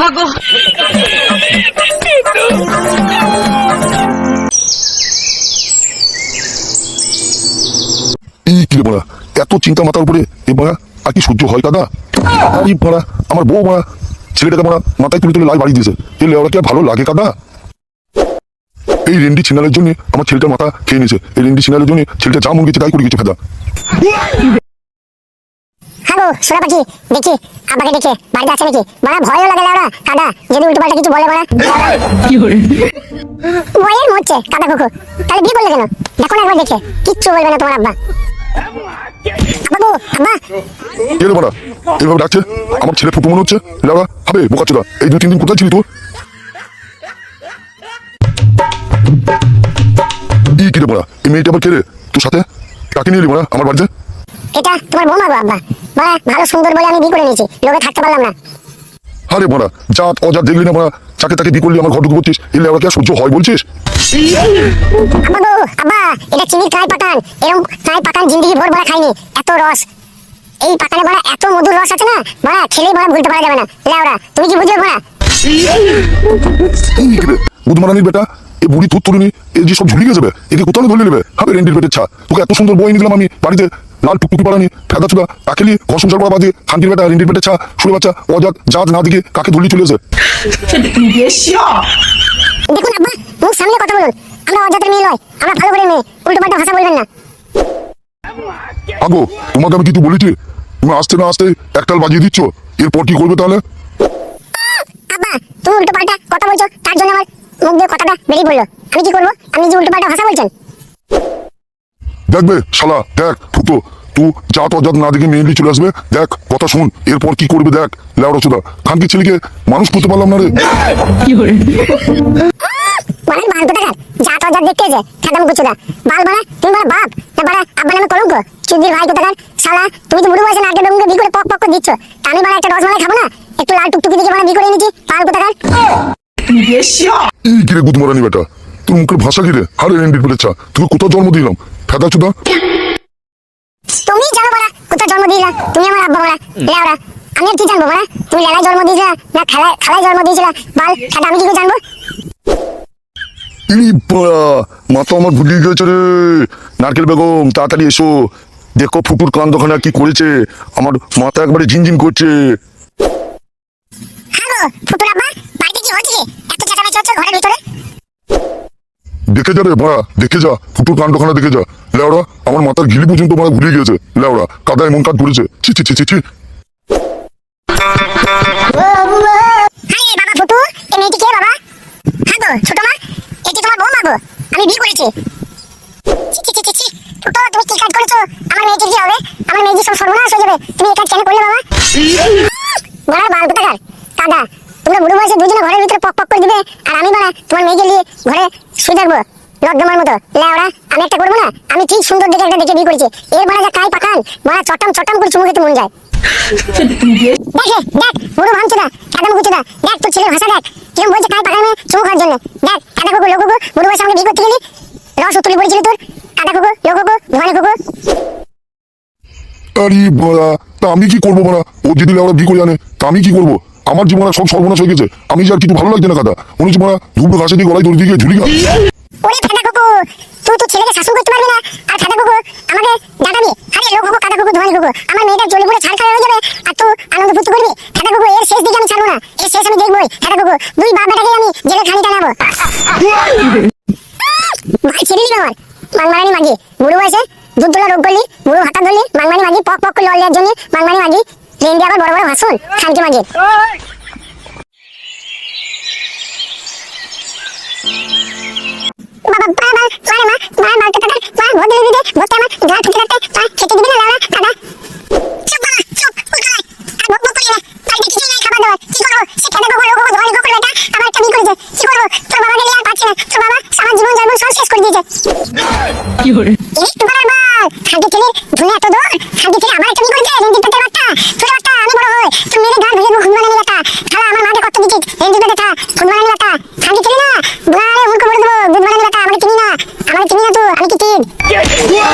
ভাগো। এত চিন্তা মাথার উপরে? এ বড়া, আর কি সহ্য হয় দাদা আরে বড়া, আমার বউ বড়া, ছেলেটাকে বড়া মাথায় তুলে তুলে লাই বাড়ি দিয়েছে। এই লেওয়া কি ভালো লাগে কাদা? এই রেন্ডি ছিনালের জন্য আমার ছেলেটার মাথা খেয়ে নিয়েছে। এই রেন্ডি ছিনালের জন্য ছেলেটা যা মন গেছে তাই করে গেছে ফেদা। হ্যালো সোনা পাখি দেখি আব্বাকে দেখে বাড়িতে আছে নাকি? বড়া ভয়ও লাগে লাউরা কাদা যদি উল্টো পাল্টা কিছু বলে বড়া। ভয়ের মরছে কাদা কুকু তাহলে বিয়ে করলে কেন? দেখো না একবার দেখে কিচ্ছু বলবে না তোমার আব্বা। আব্বা গো, আব্বা। কে রে বড়া? এইভাবে ডাকছে? আমার ছেলে ফুটু মনে হচ্ছে হবে বোকা চোদা এই দু তিন দিন কোথায় ছিলি তুই? এই কি রে বড়া? এই মেয়েটা আবার কে রে? তোর সাথে? কাকে নিয়ে এলি বড়া? আমার বাড়িতে? এটা তোমার বৌমা গো আব্বা। বড়া ভালো সুন্দর বলে আমি বিয়ে করে নিয়েছি। লোকে থাকতে পারলাম না। আরে বড়া জাত অজাত দেখলি না বড়া যাকে তাকে বিয়ে করলি আমার ঘর ঢুকে পড়ছিস এই লেওয়া কি আর সহ্য হয় বলছিস? আব্বা গো আব্বা এটা চিনির কাই পাকান এরকম কাই পাকান জিন্দগি ভোর বড়া খাইনি। এত রস। এই পাকানে বড়া এত মধুর রস আছে না? বড়া খেলে বড়া ভুলতে পারা যাবে না। লেওরা তুমি কি বুঝবে বড়া বুধমারানির বেটা? এই বুড়ি তুত তুলে এই যে সব ঝুলিয়ে যাবে একে কোথাও ধরে নেবে? হবে রেন্টের পেটের ছা তোকে এত সুন্দর বই নিলাম আমি বাড়িতে লাল টুকটুকি পাড়া নিয়ে ফেদা চুদা তাকে নিয়ে ঘর সংসার বাদে খানকির বেটা রেন্টের পেটের ছা শুনে বাচ্চা অজাত জাত না দিকে কাকে ধুলি চলে যায় দেখুন আব্বা মুখ সামনে কথা বলুন। আমরা অজাতের মেয়ে নয় আমরা ভালো করে মেয়ে উল্টো পাল্টা ভাষা বলবেন না। আগো তোমাকে আমি কিছু বলেছি তুমি আসতে না আসতে একটাল বাজিয়ে দিচ্ছ এরপর কি করবে তাহলে? আব্বা তুমি উল্টো পাল্টা কথা বলছো তার জন্য আমার মুখ কথাটা বেরিয়ে আমি কি করব? আপনি ভাষা বলছেন। দেখবে শালা দেখ ফুটো না দেখে চলে আসবে দেখ কথা শুন এরপর কি করবে দেখ ছেলেকে মানুষ করতে পারলাম না রে। দেখতে যে খাদাম বাল বাড়া তুমি বাড়া বাপ না বাড়া আব্বা নামে কলঙ্ক? ভাই শালা তুমি তো মুড়ু বসে নাটকে বেগুনকে বি পক পক দিচ্ছ। আমি বাড়া একটা রসমালাই খাব না? একটু লাল টুকটুকি দিকে বাড়া পাল কোথাকার? এই কিরে গুদমারানি বেটা? তোর মুখের ভাষা কিরে হারে রেন্ডির পেটেছা তুই কোথাও জন্ম দিলাম। ফেদা চুদা? তুমি জানো বাড়া কোথায় জন্ম দিয়েছিলা তুমি আমার আব্বা বাড়া লেওরা। আমি আর কি জানব বাড়া তুমি লেলায় জন্ম দিয়েছিলা না খেলায় খেলায় জন্ম দিয়েছিলা? বাল খাদা আমি কি করে জানব? ইনি বাড়া মাথা আমার ভুলিয়ে গেছে রে। নারকেল বেগম তাড়াতাড়ি এসো। দেখো ফুটুর কান্দখানা কি করেছে। আমার মাথা একবারে ঝিনঝিন করছে। হ্যালো ফুটুর আব্বা বাড়িতে কি হচ্ছে এত চেঁচামেচি হচ্ছে ঘরের ভিতরে। দেখে যা রে বাড়া দেখে যা ফুটুর কাণ্ডখানা দেখে যা। লেওড়া আমার মাথার ঘিলি পর্যন্ত মারা ঘুরিয়ে গেছে লেওড়া কাদা এমন কাজ করেছে ছি ছি ছি ছি ছি। বাবা ফুটু এই মেয়েটি কে বাবা? হ্যাঁ গো ছোট মা এটি তোমার বৌমা গো আমি বিয়ে করেছি। ছি, ছি, ছি, ছি, ছি। ফুটো তুমি কি কাজ করেছ? আমার মেয়েটির কি হবে? আমার মেয়ে সব সর্বনাশ হয়ে যাবে। তুমি এই কাজ কেন করলে বাবা? বড় বাল কোথাকার? কাদা তোমরা বুড়ো বয়সে দুজনে ঘরের ভিতরে পক পক করে দিবে, আর আমি বাড়া তোমার মেয়েকে নিয়ে ঘরে শুয়ে থাকব লদ্দমার মতো। লেওড়া আমি একটা করব না? আমি ঠিক সুন্দর দেখে একটা দেখে বিয়ে করেছি। এর বাড়া যা কাই পাকান বাড়া চটম চটম করে চুমু খেতে মন যায়দেখে দেখ বুড়ো ভাঙছে না কাদা মুখুছে না। দেখ, তোর ছেলের ভাষা দেখ, কিরম বলছে কাই পাকামে চুমু খাওয়ার জন্য। দেখ কাদা কুকুর লোক বুড়ো বয়সে আমাকে বিয়ে করতে গেলি? রস উত্তলি পড়েছিল তোর? কাদা কুকুর লোক কুকুর ধোয়ানি কুকুর আরে বাড়া, তা আমি কি করব বাড়া? ও যদি লেওড়া বিয়ে করে জানে তা আমি কি করব? আমার জীবনে সব সর্বনাশ হয়ে গেছে। আমি যে আর কিছু ভালো লাগছে না কাদা হচ্ছে মারা ধুবড়ো ঘাসে দিয়ে গলায় দড়ি দিয়ে ঝুলি গা ওরে কুকুর, তুই তো ছেলেকে শাসন করতে পারবি না। আর কুকুর, আমাকে ডাটাবি আরে লোক কুকুর কাদা কুকুর, ধোয়ানি কুকুর। আমার মেয়েটা ছাড় হয়ে যাবে, আর তুই আনন্দ ফুর্তি করবি? কুকুর, এর শেষ দিকে আমি ছাড়বো না। এর শেষ আমি দেখবোই। কুকুর, দুই বাপ বেটাকে আমি জেলে খানি টানাবো। ছেড়ে আমার মাংমারানি মাগি। বুড়ো বয়সে দুধ তোলা রোগ করলি, বুড়ো হাতা ধরলি মাংমানি মাগি পক পক করে লল দেওয়ার জন্য। মাংমানি মাগি ট্রেন দিয়ে আবার বড় বড় ভাষণ খানকি মাগি বাবা তাই কি করেছে কি শেষ করে বাল খাদি ছেলে ধুলে এত দূর খাদি ছেলে আমার একটা বিয়ে করেছে রেঞ্জি পেটের বাচ্চা ছোট বাচ্চা আমি বড় হই তুমি মেরে গান ভেজে খুন বানানি বাচ্চা খালা আমার মাকে কত দিচ্ছিস রেঞ্জি পেটে থা খুন বানানি বাচ্চা খাদি ছেলে না বুড়ারে উল্কো করে দেবো দুধ বানানি বাচ্চা আমাকে চিনি না আমাকে চিনি না তুই আমি কি চিন আরে মা তুই এত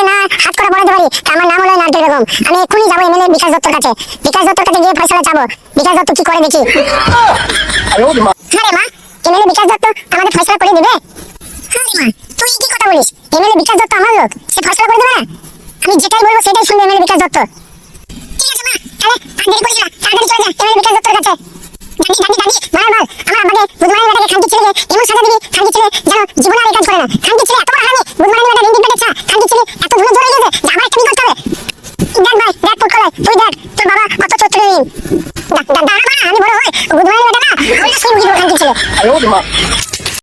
হাত করে পড়াতে পারি আমার নাম হলো নারকেল বেগম। আমি এক্ষুনি যাব এমএলএ বিকাশ দত্তর কাছে। বিকাশ দত্তর কাছে গিয়ে ফয়সালা চাবো। বিকাশ দত্ত, কি করে দেখি? হ্যাঁ রে মা এমএলএ বিকাশ দত্ত আমাদের ফয়সালা করে দিবে? হ্যাঁ রে মা, তুই কি কথা বলিস? এমএলএ বিকাশ দত্ত আমার লোক, সে ফয়সালা করে দেবে না? আমি যেটাই বলব সেটাই শুনবে এমএলএ বিকাশ দত্ত। ঠিক আছে মা, তাহলে আর দেরি না, তাড়াতাড়ি চলে যা এমএলএ কাছে। বল বল আমার খানকি ছেলে এমন সাজা দিবি ছেলে যেন জীবনে আর কাজ করে না। খানকি ছেলে এত Omaha.